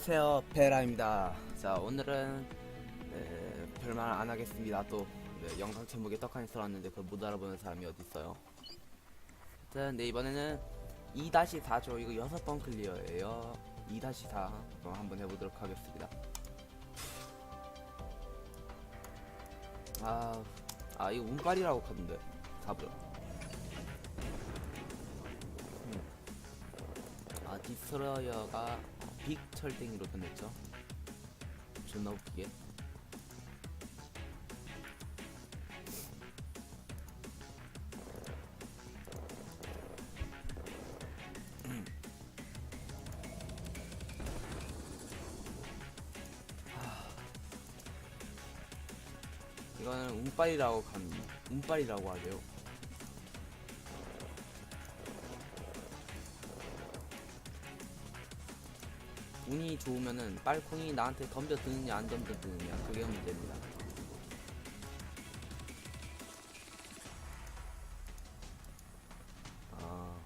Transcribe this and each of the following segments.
안녕하세요. 베라입니다. 자 오늘은 네, 별말 안 하겠습니다. 또 네, 영상 제목에 떡하니 써놨는데 그걸 못 알아보는 사람이 어디 있어요? 일단 네 이번에는 2-4죠. 이거 여섯 번 클리어예요. 2-4 그럼 한번 해보도록 하겠습니다. 아, 아 이거 운빨이라고 하던데 답을 음. 아 디스트로이어가 빅 철댕이로 변했죠 존나 웃기게 음. 하. 이거는 운빨이라고 간 운빨이라고 하죠 좋으면은 빨콩이 나한테 덤벼드느냐 안 덤벼드느냐 그게 문제입니다. 아.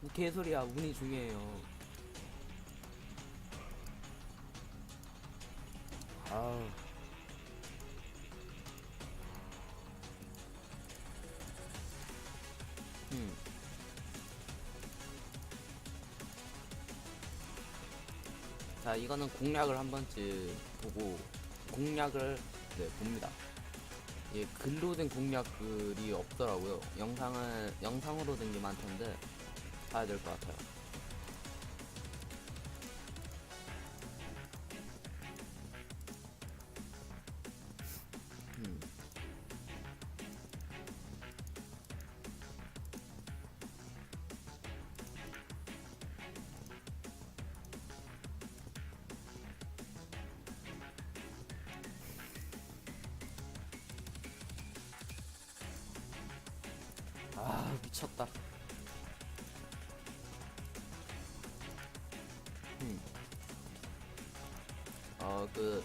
뭐 개소리야 운이 중요해요 이거는 공략을 한 번쯤 보고 공략을 네, 봅니다. 예, 글로 된 공략글이 없더라고요. 영상을 영상으로 된 게 많던데 봐야 될 것 같아요. 아 미쳤다. 음. 어그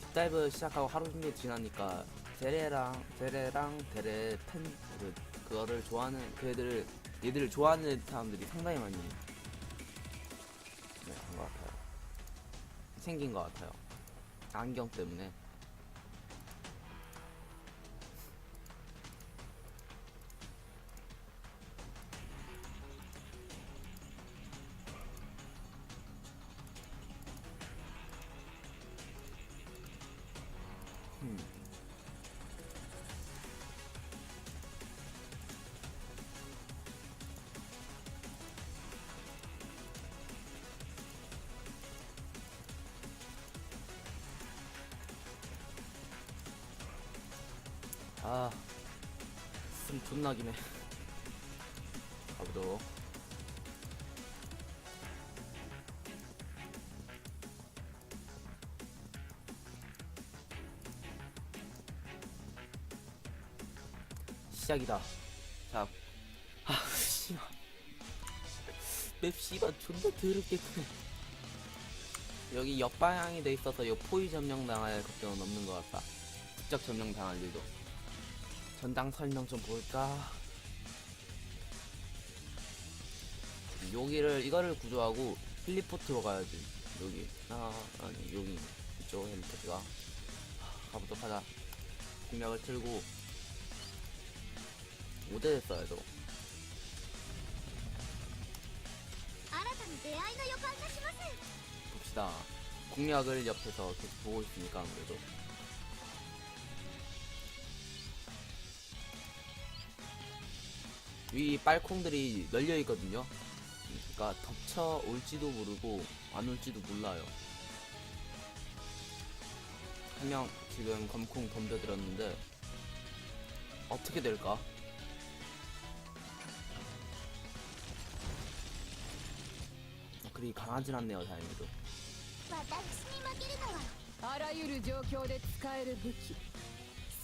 딥다이브 시작하고 하루 정도 지나니까 제레랑 제레랑 데레 팬 그 그거를 좋아하는 그 애들 얘들을 좋아하는 사람들이 상당히 많이 네, 한것 같아요. 생긴 것 같아요. 안경 때문에. 아, 숨 존나 기네. 가보도록. 시작이다. 자, 아, 씨발. 맵 씨발 존나 더럽게 크네. 여기 옆방향이 돼 있어서 요 포위 점령 당할 걱정은 없는 것 같다. 직접 점령 당할 일도. 전당 설명 좀 볼까? 여기를 이거를 구조하고 필리포트로 가야지 여기 아 아니 여기 이쪽 헬리포트가. 가보도록 하자. 공략을 틀고. 5대 됐어야죠 봅시다. 공략을 옆에서 계속 보고 있으니까 아무래도. 위 빨콩들이 널려 있거든요. 그러니까 덮쳐 올지도 모르고 안 올지도 몰라요. 한 명 지금 검콩 덤벼들었는데 어떻게 될까? 어, 그리 강하진 않네요, 다행히도. 私に負けるのはあらゆる状況で使える武器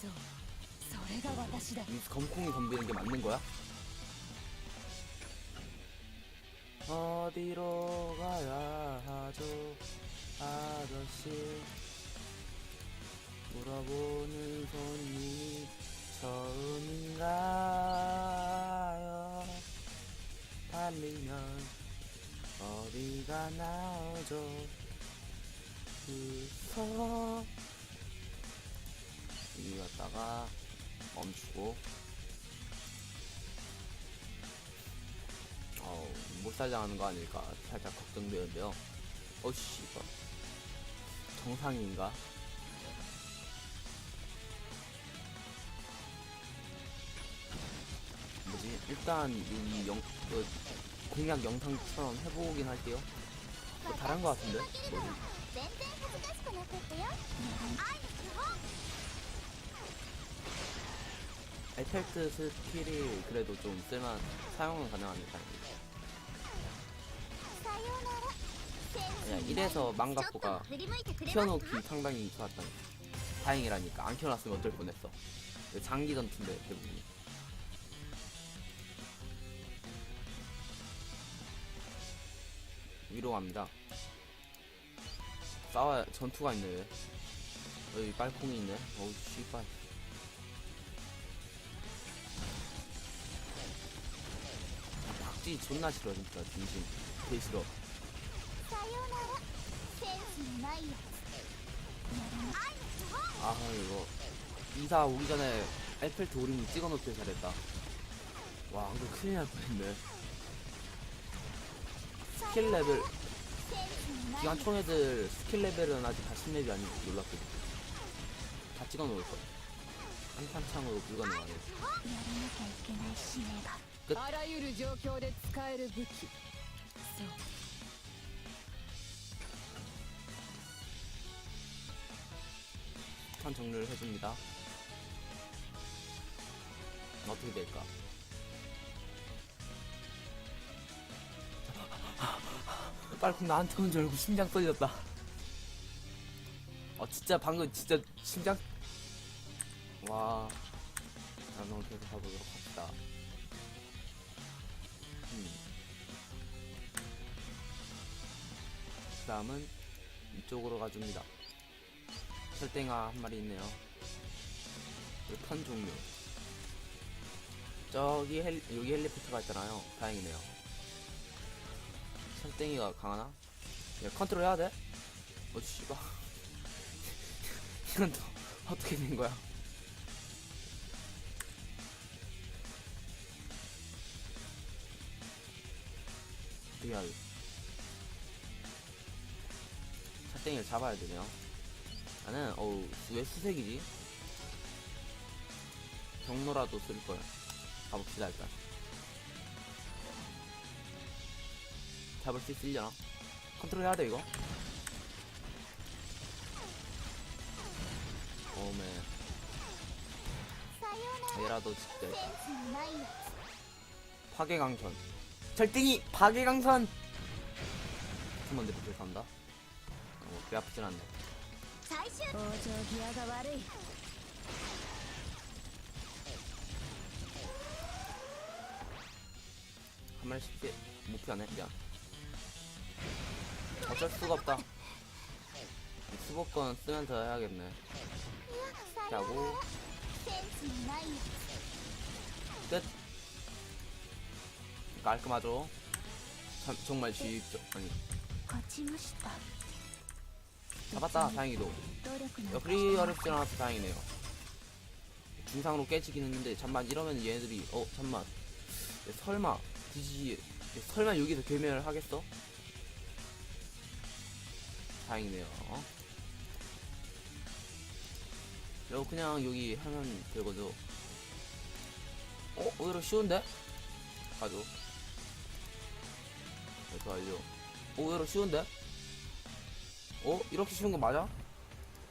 そうそれが私だ 이 검콩이 덤비는 게 맞는 거야? 어디로 가야 하죠? 아저씨. 물어보는 손님이 처음인가요? 달리면 어디가 나오죠? 그서 이리 갔다가 멈추고 못살당하는 거 아닐까 살짝 걱정되는데요 어씨 이거 정상인가? 뭐지? 일단 이 영, 어, 그 공략 영상처럼 해보긴 할게요 뭐 잘한 거 같은데? 뭐지? 에펠트 스킬이 그래도 좀 쓸만 사용은 가능합니다. 그냥 이래서 망가포가 켜놓기 상당히 좋았다 다행이라니까. 안 켜놨으면 어쩔 뻔했어. 장기 전투인데 대부분이. 위로합니다. 싸워 전투가 있네 여기 빨콩이 있네. 어우 씨발. 아, 박쥐 존나 싫어 진짜. 진심. 개 싫어 さようならセンスのないやつ愛の基本 아 이거 이사 오기 전에 에펠트 오링 찍어놓길 잘했다 와 이거 큰일 날 뻔했네 스킬 레벨 センスのない 기관총 애들 스킬 레벨은 아직 다 10렙이 아니고 놀랐거든 다 찍어놓을걸 한탄창으로 불가능하네 やらなきゃいけない使命が끝. あらゆる状況で使える武器 そう탄 정리를 해줍니다. 어떻게 될까? 빨콩 나한테 온 줄 알고 심장 떨렸다. 어 진짜 방금 진짜 심장? 와. 나는 계속 가보도록 합시다. 음. 그 다음은 이쪽으로 가줍니다 설땡아 한 마리 있네요. 그리고 턴 종류. 저기 헬, 여기 헬리콥터가 있잖아요. 다행이네요. 설땡이가 강하나? 야, 컨트롤 해야 돼? 어, 씨발. 이건 또 어떻게 된 거야? 어떻게 하지? 설 땡이를 잡아야 되네요. 나는 어우 왜 수색이지? 경로라도 쓸거야. 가봅시다 일단. 잡을 수 있으려나? 컨트롤 해야돼 이거? 오메. 얘라도 집대 파괴강선. 절등이 파괴강선! 한번 내보게 간다. 어, 배 아프진 않네. つ最終往生際が悪い 한 마리씩 피해. 못 피하네 미안. 어쩔 수가 없다. 수복권 쓰면서 해야겠네. さような 하고 らセンスのないや 끝. 깔끔하죠. 참, 정말 주입적 아니 つ勝ちました 아, 잡았다 다행히도 야 그리 어렵지 않아서 다행이네요 중상으로 깨지긴 했는데 잠만 이러면 얘네들이 어 잠만 야, 설마 굳이 야, 설마 여기서 괴멸 하겠어? 다행이네요 어? 야, 그냥 여기 하면 되거든 어? 오히려 쉬운데? 가죠 네, 좋아요 어, 오히려 쉬운데? 어 이렇게 쉬운 거 맞아?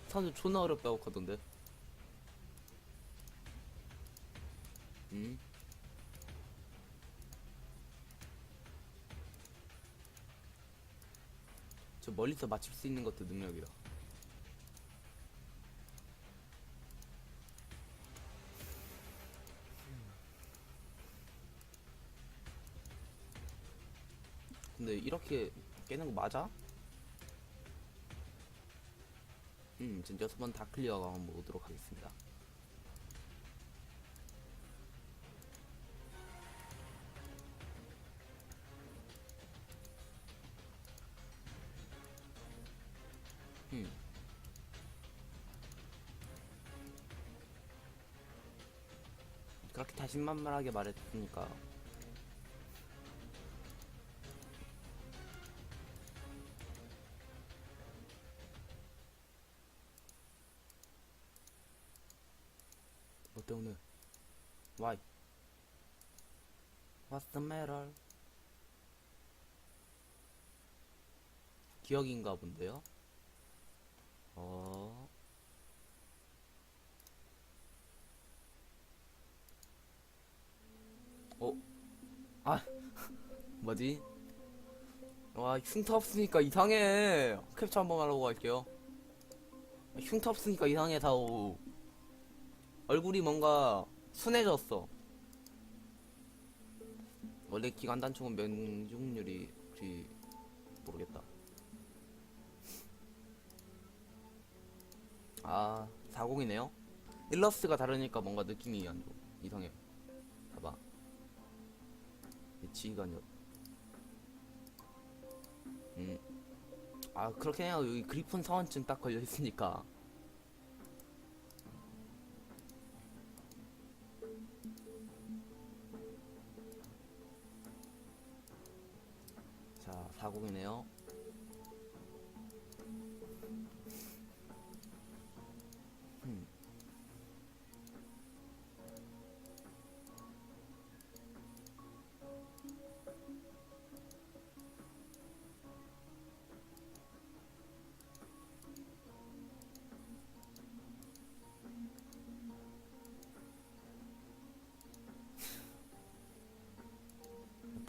사람들 존나 어렵다고 하던데. 음. 저 멀리서 맞출 수 있는 것도 능력이다. 근데 이렇게 깨는 거 맞아? 음, 지금 여섯 번 다 클리어가 한번 보도록 하겠습니다. 음. 그렇게 자신만만하게 말했으니까 때문에 Why? What's the matter? 기억인가 본데요? 어... 어? 아, 뭐지? 와, 흉터 없으니까 이상해. 캡처 한번 하려고 갈게요. 흉터 없으니까 이상해, 다오. 얼굴이 뭔가 순해졌어. 원래 기관 단총은 명중률이 혹시 모르겠다. 아, 40이네요? 일러스트가 다르니까 뭔가 느낌이 안 좋아. 이상해. 봐봐. 지휘관이요. 음. 아, 그렇게 해요. 여기 그리폰 사원증 딱 걸려있으니까.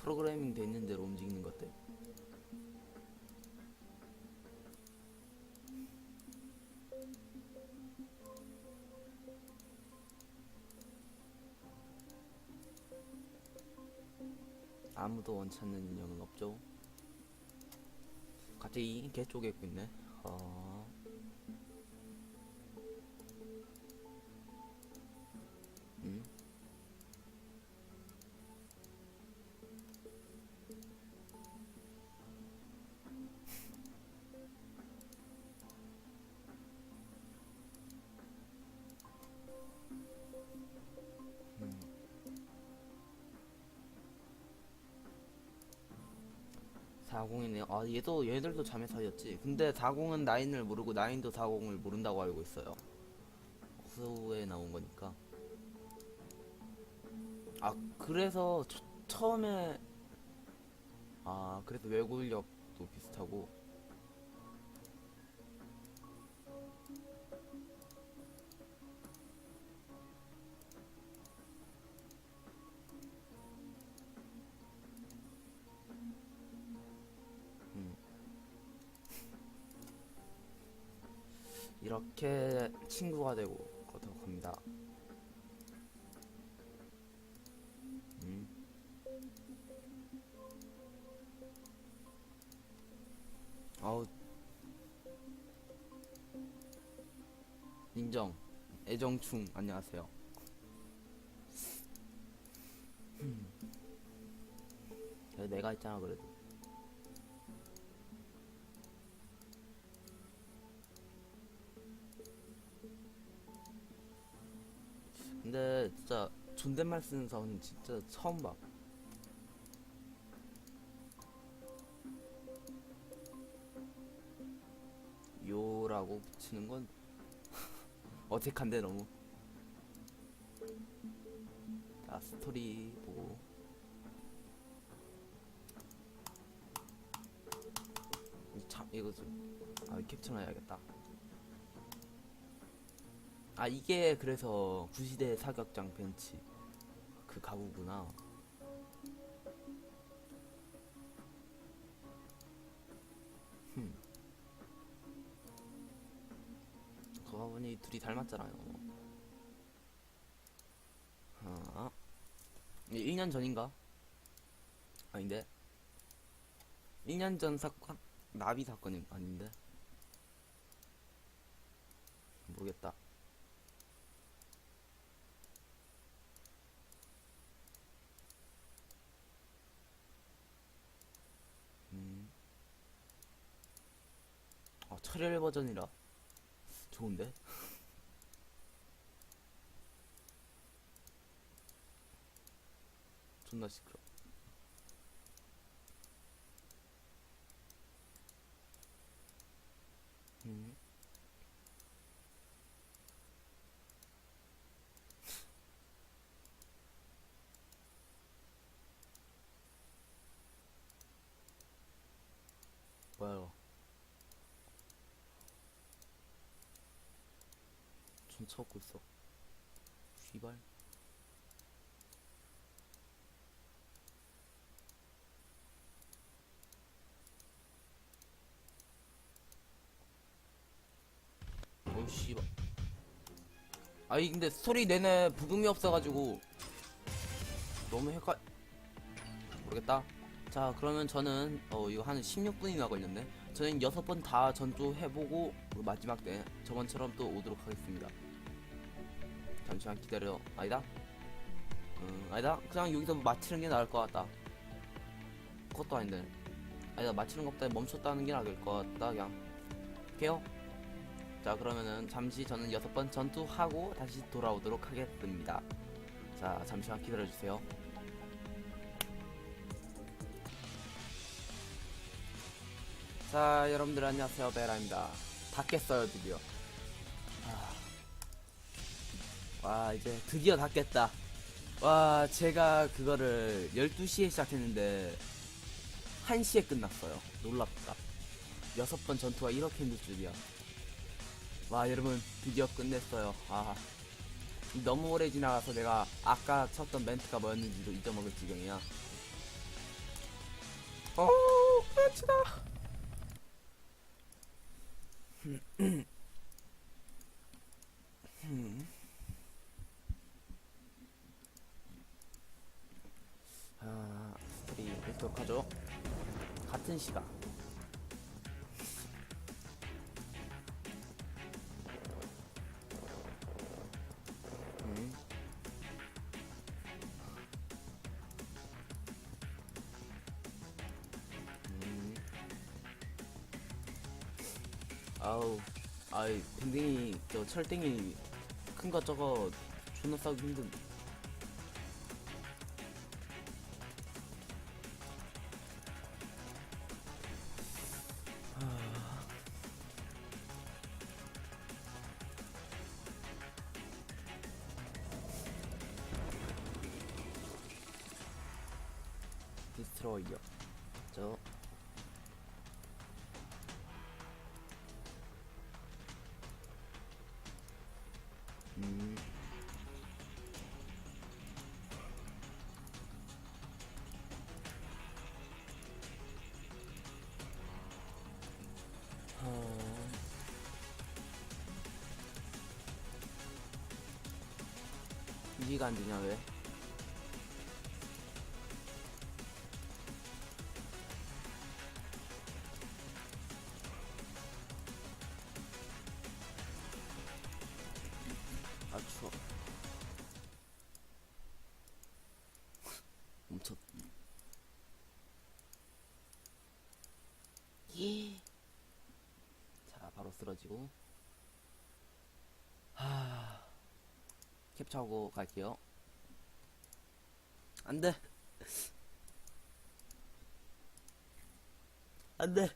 프로그래밍 돼 있는 대로 움직이는 것들. 아무도 원찮는 인형은 없죠. 갑자기 개 쪼개고 있네. 어. 40이네요. 아, 얘도, 얘들도 자매 사이였지. 근데 40은 9을 모르고 9도 40을 모른다고 알고 있어요. 후에 나온 거니까. 아, 그래서 처, 처음에, 아, 그래서 외국력도 비슷하고. 이렇게 친구가 되고 그렇다고 합니다. 음. 아우 인정 애정충 안녕하세요. 음. 내가 있잖아 그래도. 근데 진짜 존댓말 쓰는 사원은 진짜 처음 봐. 요라고 붙이는 건 어색한데 너무. 자 스토리 보고. 이참 이거 좀 아 캡처해야겠다. 아 이게 그래서 구시대 사격장 벤치 그 가구구나. 흠. 그 가보니 둘이 닮았잖아요. 아, 1년 전인가? 아닌데? 1년 전 사건? 나비 사건이 아닌데? 모르겠다. 음. 아, 철혈 버전이라 좋은데? 존나 시끄러. 음. 뭐야 이거 전 쳐먹고 있어. 휘발. 어우 씨발. 아니 근데 소리 내내 부금이 없어가지고 너무 헷갈 모르겠다. 자 그러면 저는 어 이거 한 16분이나 걸렸네. 저는 6번 다 전투 해보고 마지막 때 저번처럼 또 오도록 하겠습니다 잠시만 기다려. 아니다. 음 아니다. 그냥 여기서 마치는 게 나을 것 같다. 그것도 아닌데. 아니다. 마치는 것보다 멈췄다는 게 나을 것 같다 그냥. 오케이요? 자 그러면은 잠시 저는 여섯 번 전투하고 다시 돌아오도록 하겠습니다. 자 잠시만 기다려주세요. 자 여러분들 안녕하세요. 베라입니다. 다 깼어요 드디어 와 이제 드디어 다 깼다. 와 제가 그거를 12시에 시작했는데 1시에 끝났어요. 놀랍다. 여섯 번 전투가 이렇게 힘들 줄이야. 와 여러분 드디어 끝냈어요. 아 너무 오래 지나가서 내가 아까 쳤던 멘트가 뭐였는지도 잊어먹을 지경이야. 어 끝이다. 아 계속 하죠 같은 시간. 아우, 아이 댕댕이 저 철댕이 큰 거 저거 존나 싸기 힘든. 디스트로이어. 저 음. 어... 이해가 안 되냐 왜? 쓰러지고. 하 캡처하고 갈게요. 안돼. 안돼.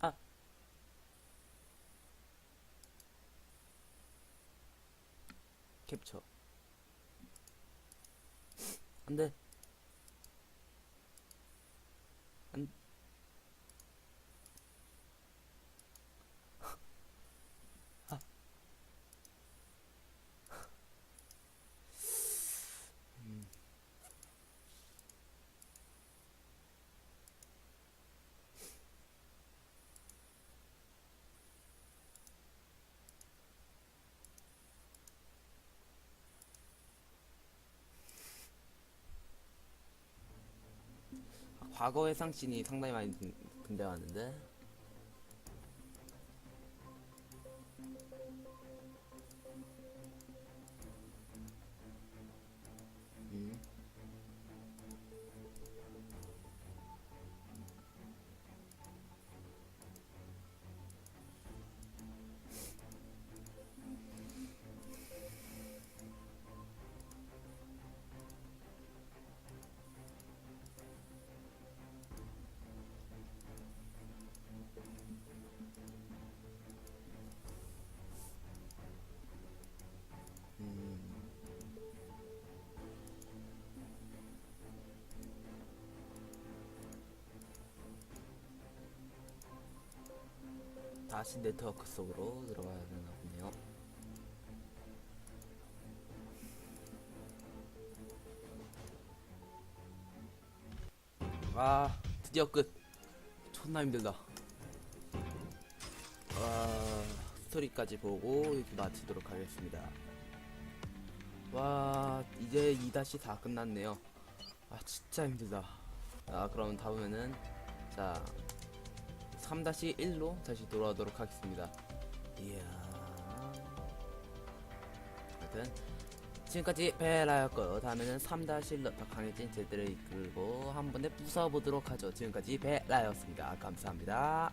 아. 캡처. 안돼 과거 해상씬이 상당히 많이 근- 근대화하는데 다시 네트워크 속으로 들어가야 되나 보네요. 아, 드디어 끝. 존나 힘들다. 와, 스토리까지 보고 이렇게 마치도록 하겠습니다. 와, 이제 2-4 끝났네요. 아, 진짜 힘들다. 아, 그럼 다음에는, 자, 3-1로 다시 돌아오도록 하겠습니다. 이야. 하여튼, 지금까지 베라였고, 다음에는 3-1로 더 강해진 제들을 이끌고 한 번에 부숴보도록 하죠. 지금까지 베라였습니다. 감사합니다.